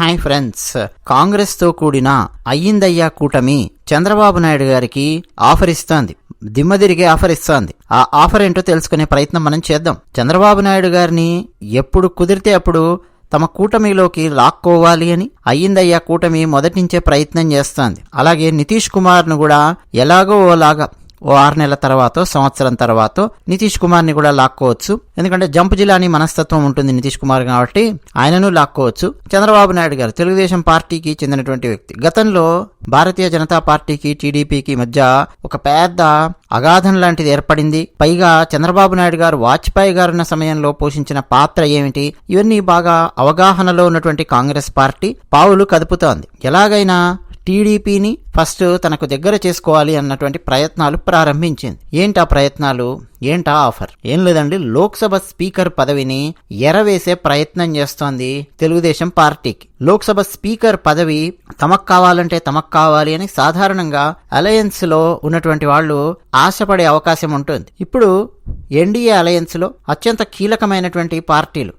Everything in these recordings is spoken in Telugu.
Hi friends. కాంగ్రెస్తో కూడిన అయ్యిందయ్యా కూటమి చంద్రబాబు నాయుడు గారికి ఆఫర్ ఇస్తోంది దిమ్మదిరిగే ఆఫర్ ఇస్తోంది ఆ ఆఫర్ ఏంటో తెలుసుకునే ప్రయత్నం మనం చేద్దాం. చంద్రబాబు నాయుడు గారిని ఎప్పుడు కుదిరితే అప్పుడు తమ కూటమిలోకి లాక్కోవాలి అని అయ్యిందయ్యా కూటమి మొదటించే ప్రయత్నం చేస్తోంది. అలాగే నితీష్ కుమార్ను కూడా ఎలాగో ఓలాగా ఓ ఆరు నెలల తర్వాత సంవత్సరం తర్వాత నితీష్ కుమార్ని కూడా లాక్కోవచ్చు. ఎందుకంటే జంప్ జిల్లాని మనస్తత్వం ఉంటుంది నితీష్ కుమార్ కాబట్టి ఆయనను లాక్కోవచ్చు. చంద్రబాబు నాయుడు గారు తెలుగుదేశం పార్టీకి చెందినటువంటి వ్యక్తి. గతంలో భారతీయ జనతా పార్టీకి టీడీపీకి మధ్య ఒక పెద్ద అగాధం లాంటిది ఏర్పడింది. పైగా చంద్రబాబు నాయుడు గారు వాజ్పేయి గారున్న సమయంలో పోషించిన పాత్ర ఏమిటి? ఇవన్నీ బాగా అవగాహనలో ఉన్నటువంటి కాంగ్రెస్ పార్టీ. పావులు కదుపుతోంది. ఎలాగైనా టీడీపీని ఫస్ట్ తనకు దగ్గర చేసుకోవాలి అన్నటువంటి ప్రయత్నాలు ప్రారంభించింది. ఏంటా ప్రయత్నాలు? ఏంటా ఆఫర్? ఏం లేదండి లోక్సభ స్పీకర్ పదవిని ఎరవేసే ప్రయత్నం చేస్తోంది తెలుగుదేశం పార్టీకి. లోక్సభ స్పీకర్ పదవి తమకు కావాలంటే తమకు కావాలి అని సాధారణంగా అలయన్స్లో ఉన్నటువంటి వాళ్ళు ఆశపడే అవకాశం ఉంటుంది. ఇప్పుడు ఎన్డీఏ అలయన్స్లో అత్యంత కీలకమైనటువంటి పార్టీలు.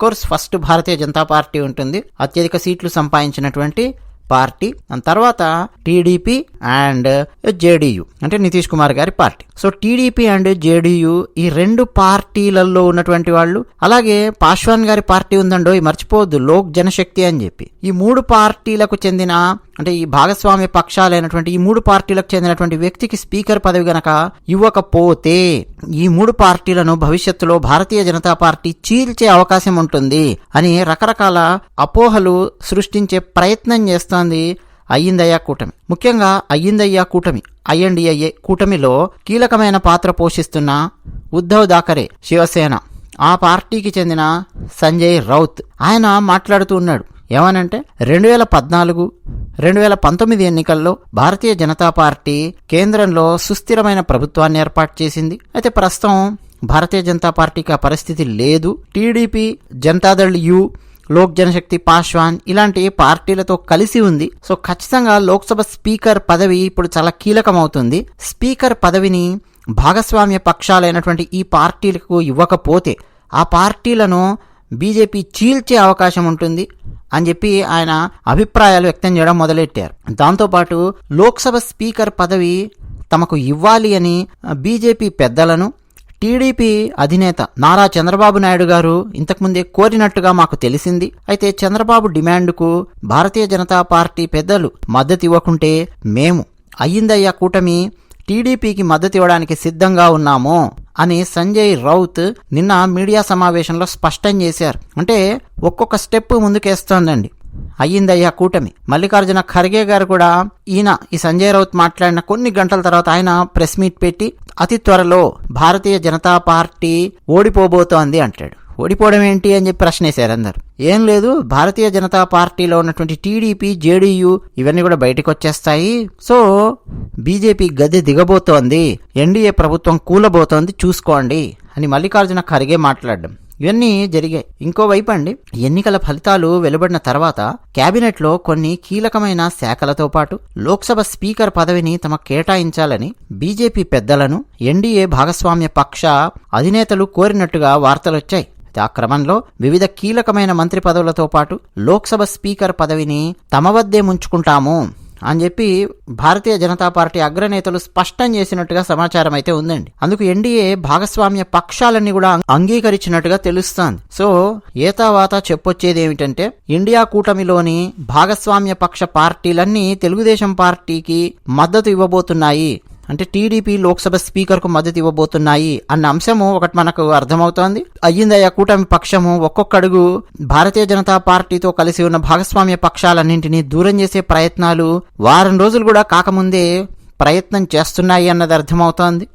Course first Bharatiya Janata party ఉంటుంది. అత్యధిక సీట్లు సంపాదించినటువంటి పార్టీ దాని తర్వాత టీడీపీ అండ్ జేడీయూ అంటే నితీష్ కుమార్ గారి party. So TDP and JDU ఈ రెండు పార్టీలలో ఉన్నటువంటి వాళ్ళు అలాగే పాశ్వాన్ గారి పార్టీ ఉందండో ఈ మర్చిపోవద్దు లోక్ జనశక్తి అని చెప్పి. ఈ మూడు పార్టీలకు చెందిన అంటే ఈ భాగస్వామ్య పక్షాలైనటువంటి ఈ మూడు పార్టీలకు చెందినటువంటి వ్యక్తికి స్పీకర్ పదవి గనక ఇవ్వకపోతే ఈ మూడు పార్టీలను భవిష్యత్తులో భారతీయ జనతా పార్టీ చీల్చే అవకాశం ఉంటుంది అని రకరకాల అపోహలు సృష్టించే ప్రయత్నం చేస్తోంది అయ్యిందయ్యా కూటమి. ముఖ్యంగా అయ్యిందయ్యా కూటమి ఐఎన్డిఐఏ కూటమిలో కీలకమైన పాత్ర పోషిస్తున్న ఉద్ధవ్ దాకరే శివసేన ఆ పార్టీకి చెందిన సంజయ్ రౌత్. ఆయన మాట్లాడుతూ ఉన్నాడు ఏమనంటే రెండు వేల పద్నాలుగు రెండు వేల పంతొమ్మిది ఎన్నికల్లో భారతీయ జనతా పార్టీ కేంద్రంలో సుస్థిరమైన ప్రభుత్వాన్ని ఏర్పాటు చేసింది. అయితే ప్రస్తుతం భారతీయ జనతా పార్టీకి ఆ పరిస్థితి లేదు. టీడీపీ జనతాదళ్ యు లోక్ జనశక్తి పాశ్వాన్ ఇలాంటి పార్టీలతో కలిసి ఉంది. సో ఖచ్చితంగా లోక్సభ స్పీకర్ పదవి ఇప్పుడు చాలా కీలకమవుతుంది. స్పీకర్ పదవిని భాగస్వామ్య పక్షాలైనటువంటి ఈ పార్టీలకు ఇవ్వకపోతే ఆ పార్టీలను బీజేపీ చీల్చే అవకాశం ఉంటుంది. అని చెప్పి ఆయన అభిప్రాయాలు వ్యక్తం చేయడం మొదలెట్టారు. దాంతోపాటు లోక్సభ స్పీకర్ పదవి తమకు ఇవ్వాలి అని బీజేపీ పెద్దలను టీడీపీ అధినేత నారా చంద్రబాబు నాయుడు గారు ఇంతకుముందే కోరినట్టుగా మాకు తెలిసింది. అయితే చంద్రబాబు డిమాండ్కు భారతీయ జనతా పార్టీ పెద్దలు మద్దతు ఇవ్వకుంటే మేము అయ్యిందయ్యా కూటమి టీడీపీకి మద్దతు ఇవ్వడానికి సిద్ధంగా ఉన్నాము అని సంజయ్ రౌత్ నిన్న మీడియా సమావేశంలో స్పష్టం చేశారు. అంటే ఒక్కొక్క స్టెప్ ముందుకేస్తోందండి. అయ్యిందయ్యా కూటమి. మల్లికార్జున ఖర్గే గారు కూడా ఈయన ఈ సంజయ్ రౌత్ మాట్లాడిన కొన్ని గంటల తర్వాత ఆయన ప్రెస్ మీట్ పెట్టి అతి త్వరలో భారతీయ జనతా పార్టీ ఓడిపోబోతోంది అంటాడు. ఓడిపోవడం ఏంటి అని చెప్పి ప్రశ్నేశారు అందరు. ఏం లేదు భారతీయ జనతా పార్టీలో ఉన్నటువంటి టీడీపీ జేడీయూ ఇవన్నీ కూడా బయటకు వచ్చేస్తాయి సో బీజేపీ గద్దె దిగబోతోంది ఎన్డీఏ ప్రభుత్వం కూలబోతోంది చూసుకోండి అని మల్లికార్జున ఖర్గే మాట్లాడడం. ఇవన్నీ జరిగాయి ఇంకోవైపు అండి ఎన్నికల ఫలితాలు వెలువడిన తర్వాత కేబినెట్లో కొన్ని కీలకమైన శాఖలతో పాటు లోక్సభ స్పీకర్ పదవిని తమ కేటాయించాలని బీజేపీ పెద్దలను ఎన్డీఏ భాగస్వామ్య పక్ష అధినేతలు కోరినట్టుగా వార్తలొచ్చాయి. ఆ క్రమంలో వివిధ కీలకమైన మంత్రి పదవులతో పాటు లోక్సభ స్పీకర్ పదవిని తమ వద్దే ముంచుకుంటాము అని చెప్పి భారతీయ జనతా పార్టీ అగ్రనేతలు స్పష్టం చేసినట్టుగా సమాచారం అయితే ఉందండి. అందుకు ఎన్డీఏ భాగస్వామ్య పక్షాలన్నీ కూడా అంగీకరించినట్టుగా తెలుస్తోంది. సో ఏతావాత చెప్పొచ్చేది ఏమిటంటే ఇండియా కూటమిలోని భాగస్వామ్య పక్ష పార్టీలన్నీ తెలుగుదేశం పార్టీకి మద్దతు ఇవ్వబోతున్నాయి. అంటే టీడీపీ లోక్సభ స్పీకర్కు మద్దతు ఇవ్వబోతున్నాయి అన్న అంశము ఒకటి మనకు అర్థమవుతోంది. అయ్యిందయ్యా కూటమి పక్షము ఒక్కొక్కడుగు భారతీయ జనతా పార్టీతో కలిసి ఉన్న భాగస్వామ్య పక్షాలన్నింటినీ దూరం చేసే ప్రయత్నాలు వారం రోజులు కూడా కాకముందే ప్రయత్నం చేస్తున్నాయి అన్నది అర్థమవుతోంది.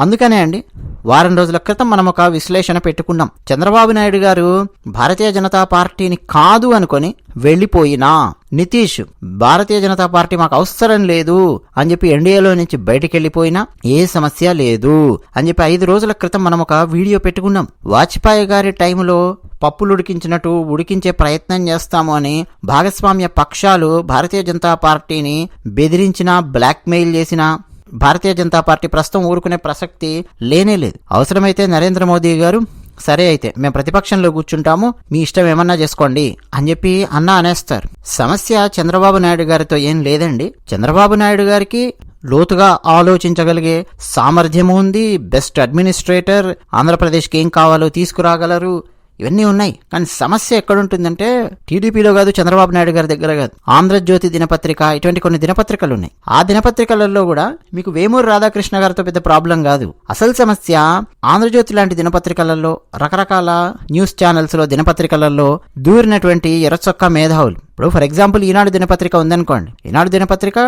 అందుకనే అండి వారం రోజుల క్రితం మనం ఒక విశ్లేషణ పెట్టుకున్నాం. చంద్రబాబు నాయుడు గారు భారతీయ జనతా పార్టీని కాదు అనుకొని వెళ్ళిపోయినా నితీష్ భారతీయ జనతా పార్టీ మాకు అవసరం లేదు అని చెప్పి ఎన్డీఏలో నుంచి బయటికి వెళ్ళిపోయినా ఏ సమస్య లేదు అని చెప్పి ఐదు రోజుల క్రితం మనం ఒక వీడియో పెట్టుకున్నాం. వాజ్పేయి గారి టైంలో పప్పులు ఉడికించినట్టు ఉడికించే ప్రయత్నం చేస్తాము అని భాగస్వామ్య పక్షాలు భారతీయ జనతా పార్టీని బెదిరించినా బ్లాక్మెయిల్ చేసినా భారతీయ జనతా పార్టీ ప్రస్తుతం ఊరుకునే ప్రసక్తి లేనే లేదు. అవసరమైతే నరేంద్ర మోదీ గారు సరే అయితే మేము ప్రతిపక్షంలో కూర్చుంటాము మీ ఇష్టం ఏమన్నా చేసుకోండి అని చెప్పి అన్నా అనేస్తారు. సమస్య చంద్రబాబు నాయుడు గారితో ఏం లేదండి. చంద్రబాబు నాయుడు గారికి లోతుగా ఆలోచించగలిగే సామర్థ్యము ఉంది. బెస్ట్ అడ్మినిస్ట్రేటర్ ఆంధ్రప్రదేశ్కి ఏం కావాలో తీసుకురాగలరు. ఇవన్నీ ఉన్నాయి. కానీ సమస్య ఎక్కడుంటుందంటే టీడీపీలో కాదు చంద్రబాబు నాయుడు గారి దగ్గర కాదు. ఆంధ్రజ్యోతి దినపత్రిక ఇటువంటి కొన్ని దినపత్రికలు ఉన్నాయి. ఆ దినపత్రికలలో కూడా మీకు వేమూరు రాధాకృష్ణ గారితో పెద్ద ప్రాబ్లం కాదు. అసలు సమస్య ఆంధ్రజ్యోతి లాంటి దినపత్రికలలో రకరకాల న్యూస్ ఛానల్స్లో దినపత్రికలలో దూరినటువంటి ఎర్రచొక్క మేధావులు. ఇప్పుడు ఫర్ ఎగ్జాంపుల్ ఈనాడు దినపత్రిక ఉందనుకోండి. ఈనాడు దినపత్రిక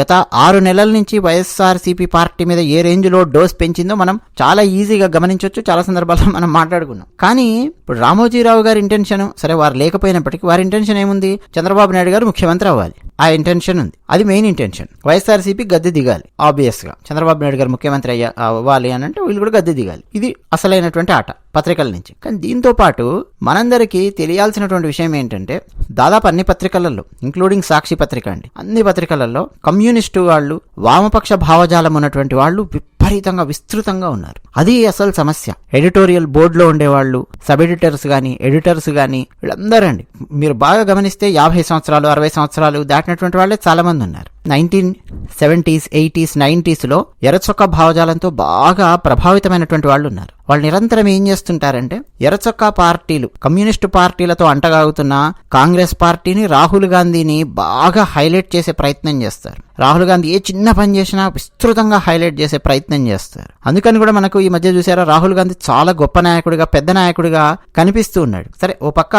గత ఆరు నెలల నుంచి వైఎస్ఆర్సీపీ పార్టీ మీద ఏ రేంజ్లో డోస్ పెంచిందో మనం చాలా ఈజీగా గమనించవచ్చు చాలా సందర్భాల్లో మనం మాట్లాడుకున్నాం. కానీ ఇప్పుడు రామోజీరావు గారి ఇంటెన్షన్ సరే వారు లేకపోయినప్పటికీ వారి ఇంటెన్షన్ ఏముంది? చంద్రబాబు నాయుడు గారు ముఖ్యమంత్రి అవ్వాలి. ఆ ఇంటెన్షన్ ఉంది. అది మెయిన్ ఇంటెన్షన్ వైఎస్ఆర్సీపీ గద్దె దిగాలి ఆబ్వియస్గా చంద్రబాబు నాయుడు గారు ముఖ్యమంత్రి అయ్యా అవ్వాలి అని అంటే వీళ్ళు కూడా గద్దె దిగాలి. ఇది అసలైనటువంటి ఆట. పత్రికల నుంచి. కానీ దీంతోపాటు మనందరికీ తెలియాల్సినటువంటి విషయం ఏంటంటే దాదాపు అన్ని పత్రికలలో ఇంక్లూడింగ్ సాక్షి పత్రిక అండి అన్ని పత్రికలలో కమ్యూనిస్టు వాళ్ళు వామపక్ష భావజాలం ఉన్నటువంటి వాళ్ళు విపరీతంగా విస్తృతంగా ఉన్నారు. అది అసలు సమస్య. ఎడిటోరియల్ బోర్డులో ఉండేవాళ్ళు సబ్ ఎడిటర్స్ కానీ ఎడిటర్స్ కానీ వీళ్ళందరూ అండి మీరు బాగా గమనిస్తే యాభై సంవత్సరాలు అరవై సంవత్సరాలు దాటినటువంటి వాళ్ళే చాలా మంది ఉన్నారు. నైన్టీన్ సెవెంటీస్ ఎయిటీస్ నైన్టీస్లో ఎర్రచొక్క భావజాలంతో బాగా ప్రభావితమైనటువంటి వాళ్ళు ఉన్నారు. వాళ్ళు నిరంతరం ఏం చేస్తుంటారంటే ఎరచొక్కా పార్టీలు కమ్యూనిస్టు పార్టీలతో అంటగాగుతున్న కాంగ్రెస్ పార్టీని రాహుల్ గాంధీని బాగా హైలైట్ చేసే ప్రయత్నం చేస్తారు. రాహుల్ గాంధీ ఏ చిన్న పని చేసినా విస్తృతంగా హైలైట్ చేసే ప్రయత్నం చేస్తారు. అందుకని కూడా మనకు ఈ మధ్య చూసారా రాహుల్ గాంధీ చాలా గొప్ప నాయకుడిగా పెద్ద నాయకుడిగా కనిపిస్తూ ఉన్నాడు. సరే ఓ పక్క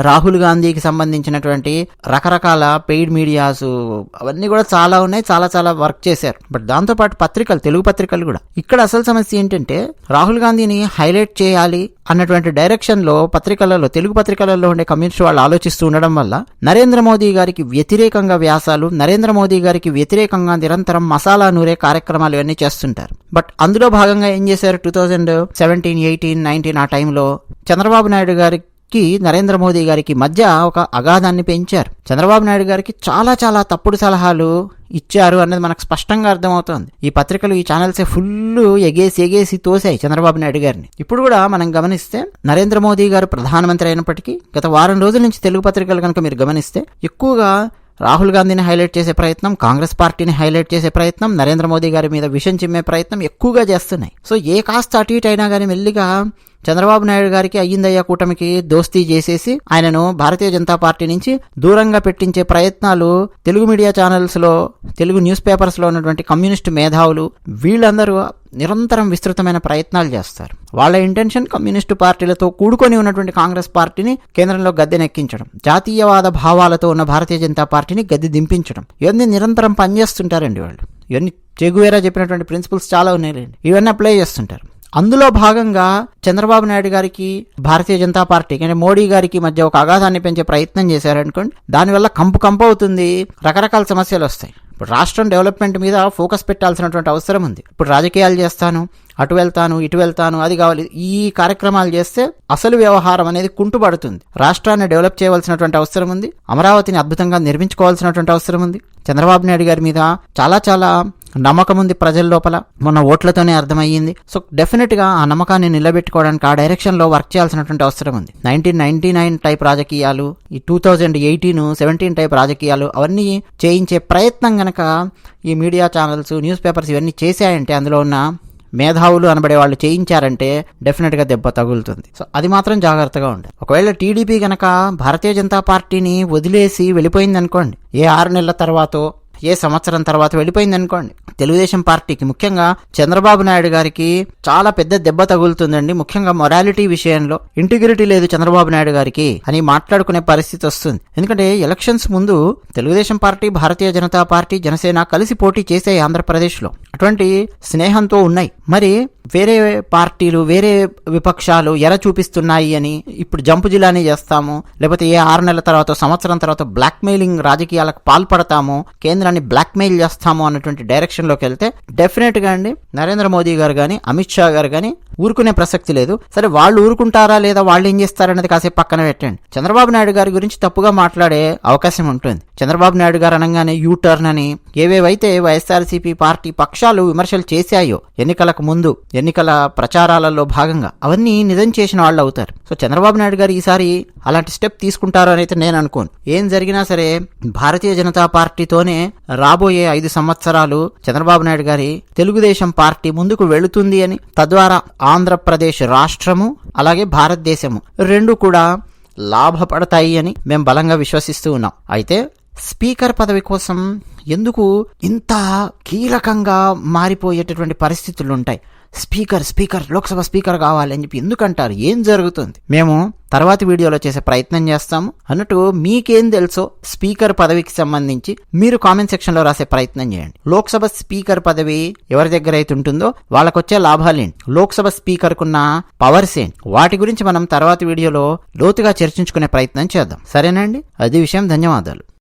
రాహుల్ గాంధీకి సంబంధించినటువంటి రకరకాల పెయిడ్ మీడియాస్ అవన్నీ కూడా చాలా ఉన్నాయి చాలా చాలా వర్క్ చేశారు. బట్ దాంతో పాటు పత్రికలు తెలుగు పత్రికలు కూడా. ఇక్కడ అసలు సమస్య ఏంటంటే రాహుల్ గాంధీ గాంధీని హైలైట్ చేయాలి అన్నటువంటి డైరెక్షన్లో పత్రికలలో తెలుగు పత్రికలలో ఉండే కమ్యూనిస్ట్ వాళ్ళు ఆలోచిస్తూ ఉండడం వల్ల నరేంద్ర మోదీ గారికి వ్యతిరేకంగా వ్యాసాలు నరేంద్ర మోదీ గారికి వ్యతిరేకంగా నిరంతరం మసాలా నూరే కార్యక్రమాలు ఇవన్నీ చేస్తుంటారు. బట్ అందులో భాగంగా ఏం చేశారు two thousand seventeen eighteen nineteen ఆ టైంలో చంద్రబాబు నాయుడు గారికి నరేంద్ర మోదీ గారికి మధ్య ఒక అగాధాన్ని పెంచారు. చంద్రబాబు నాయుడు గారికి చాలా చాలా తప్పుడు సలహాలు ఇచ్చారు అనేది మనకు స్పష్టంగా అర్థమవుతోంది. ఈ పత్రికలు ఈ ఛానల్స్ ఫుల్ ఎగేసి ఎగేసి తోసాయి చంద్రబాబు నాయుడు గారిని. ఇప్పుడు కూడా మనం గమనిస్తే నరేంద్ర మోదీ గారు ప్రధానమంత్రి అయినప్పటికీ గత వారం రోజుల నుంచి తెలుగు పత్రికలు కనుక మీరు గమనిస్తే ఎక్కువగా రాహుల్ గాంధీని హైలైట్ చేసే ప్రయత్నం కాంగ్రెస్ పార్టీని హైలైట్ చేసే ప్రయత్నం నరేంద్ర మోదీ గారి మీద విషం చిమ్మే ప్రయత్నం ఎక్కువగా చేస్తున్నాయి. సో ఏ కాస్త అటు ఇటు అయినా కానీ మెల్లిగా చంద్రబాబు నాయుడు గారికి అయ్యిందయ్య కూటమికి దోస్తీ చేసేసి ఆయనను భారతీయ జనతా పార్టీ నుంచి దూరంగా పెట్టించే ప్రయత్నాలు తెలుగు మీడియా ఛానల్స్లో తెలుగు న్యూస్ పేపర్స్లో ఉన్నటువంటి కమ్యూనిస్ట్ మేధావులు వీళ్ళందరూ నిరంతరం విస్తృతమైన ప్రయత్నాలు చేస్తారు. వాళ్ళ ఇంటెన్షన్ కమ్యూనిస్టు పార్టీలతో కూడుకొని ఉన్నటువంటి కాంగ్రెస్ పార్టీని కేంద్రంలో గద్దెనెక్కించడం జాతీయవాద భావాలతో ఉన్న భారతీయ జనతా పార్టీని గద్దె దింపించడం. ఇవన్నీ నిరంతరం పనిచేస్తుంటారండి వాళ్ళు. ఇవన్నీ చెగువేరా చెప్పినటువంటి ప్రిన్సిపల్స్ చాలా ఉన్నాయండి ఇవన్నీ అప్లై చేస్తుంటారు. అందులో భాగంగా చంద్రబాబు నాయుడు గారికి భారతీయ జనతా పార్టీ అంటే మోడీ గారికి మధ్య ఒక అగాధాన్ని పెంచే ప్రయత్నం చేశారనుకోండి దానివల్ల కంపు కంపు అవుతుంది రకరకాల సమస్యలు వస్తాయి. ఇప్పుడు రాష్ట్రం డెవలప్మెంట్ మీద ఫోకస్ పెట్టాల్సినటువంటి అవసరం ఉంది. ఇప్పుడు రాజకీయాలు చేస్తాను అటు వెళ్తాను ఇటు వెళ్తాను అది కావాలి ఈ కార్యక్రమాలు చేస్తే అసలు వ్యవహారం అనేది కుంటుపడుతుంది. రాష్ట్రాన్ని డెవలప్ చేయవలసినటువంటి అవసరం ఉంది అమరావతిని అద్భుతంగా నిర్మించుకోవాల్సినటువంటి అవసరం ఉంది. చంద్రబాబు నాయుడు గారి మీద చాలా చాలా నమ్మకం ఉంది ప్రజల లోపల. మొన్న ఓట్లతోనే అర్థమయ్యింది. సో డెఫినెట్గా ఆ నమ్మకాన్ని నిలబెట్టుకోవడానికి ఆ డైరెక్షన్లో వర్క్ చేయాల్సినటువంటి అవసరం ఉంది. నైన్టీన్ నైన్టీ నైన్ టైప్ రాజకీయాలు ఈ two thousand eighteen seventeen type రాజకీయాలు అవన్నీ చేయించే ప్రయత్నం గనక ఈ మీడియా ఛానల్స్ న్యూస్ పేపర్స్ ఇవన్నీ చేశాయంటే అందులో ఉన్న మేధావులు అనబడే వాళ్ళు చేయించారంటే డెఫినెట్గా దెబ్బ తగులుతుంది. సో అది మాత్రం జాగ్రత్తగా ఉండాలి. ఒకవేళ టీడీపీ గనక భారతీయ జనతా పార్టీని వదిలేసి వెళ్ళిపోయింది అనుకోండి ఏ ఆరు నెలల తర్వాతో ఏ సంవత్సరం తర్వాత వెళ్ళిపోయింది అనుకోండి తెలుగుదేశం పార్టీకి ముఖ్యంగా చంద్రబాబు నాయుడు గారికి చాలా పెద్ద దెబ్బ తగులుతుందండి. ముఖ్యంగా మొరాలిటీ విషయంలో. ఇంటిగ్రిటీ లేదు చంద్రబాబు నాయుడు గారికి అని మాట్లాడుకునే పరిస్థితి వస్తుంది. ఎందుకంటే ఎలక్షన్స్ ముందు తెలుగుదేశం పార్టీ భారతీయ జనతా పార్టీ జనసేన కలిసి పోటీ చేసే ఆంధ్రప్రదేశ్లో. అటువంటి స్నేహంతో ఉన్నాయి. మరి వేరే పార్టీలు వేరే విపక్షాలు ఎర చూపిస్తున్నాయి అని ఇప్పుడు జంపు జిల్లానే చేస్తాము. లేకపోతే ఏ ఆరు నెలల తర్వాత సంవత్సరం తర్వాత బ్లాక్మెయిలింగ్ రాజకీయాలకు పాల్పడతాము కేంద్రాన్ని బ్లాక్మెయిల్ చేస్తాము అన్నటువంటి డైరెక్షన్లోకి వెళ్తే డెఫినెట్గా అండి నరేంద్ర మోదీ గారు కానీ అమిత్ షా గారు కానీ ఊరుకునే ప్రసక్తి లేదు. సరే వాళ్ళు ఊరుకుంటారా లేదా వాళ్ళు ఏం చేస్తారనేది కాసేపు పక్కన పెట్టండి. చంద్రబాబు నాయుడు గారి గురించి తప్పుగా మాట్లాడే అవకాశం ఉంటుంది. చంద్రబాబు నాయుడు గారు అనగానే యూ టర్న్ అని ఏవేవైతే వైఎస్ఆర్సీపీ పార్టీ పక్ష పక్షాలు విమర్శలు చేశాయో ఎన్నికలకు ముందు ఎన్నికల ప్రచారాలలో భాగంగా అవన్నీ నిజం చేసిన వాళ్ళు అవుతారు. సో చంద్రబాబు నాయుడు గారు ఈసారి అలాంటి స్టెప్ తీసుకుంటారు అని అయితే నేను అనుకోను. ఏం జరిగినా సరే భారతీయ జనతా పార్టీతోనే రాబోయే ఐదు సంవత్సరాలు చంద్రబాబు నాయుడు గారి తెలుగుదేశం పార్టీ ముందుకు వెళుతుంది అని తద్వారా ఆంధ్రప్రదేశ్ రాష్ట్రము అలాగే భారతదేశము రెండు కూడా లాభపడతాయి అని మేము బలంగా విశ్వసిస్తూ ఉన్నాం. అయితే స్పీకర్ పదవి కోసం ఎందుకు ఇంత కీలకంగా మారిపోయేటటువంటి పరిస్థితులు ఉంటాయి స్పీకర్ స్పీకర్ లోక్సభ స్పీకర్ కావాలి అని చెప్పి ఎందుకంటారు? ఏం జరుగుతుంది? మేము తర్వాతి వీడియోలో చేసే ప్రయత్నం చేస్తాము. అన్నట్టు మీకేం తెలుసో స్పీకర్ పదవికి సంబంధించి మీరు కామెంట్ సెక్షన్లో రాసే ప్రయత్నం చేయండి. లోక్సభ స్పీకర్ పదవి ఎవరి దగ్గర అయితే ఉంటుందో వాళ్ళకొచ్చే లాభాలేంటి లోక్సభ స్పీకర్కున్న పవర్స్ ఏంటి? వాటి గురించి మనం తర్వాతి వీడియోలో లోతుగా చర్చించుకునే ప్రయత్నం చేద్దాం. సరేనండి అది విషయం. ధన్యవాదాలు.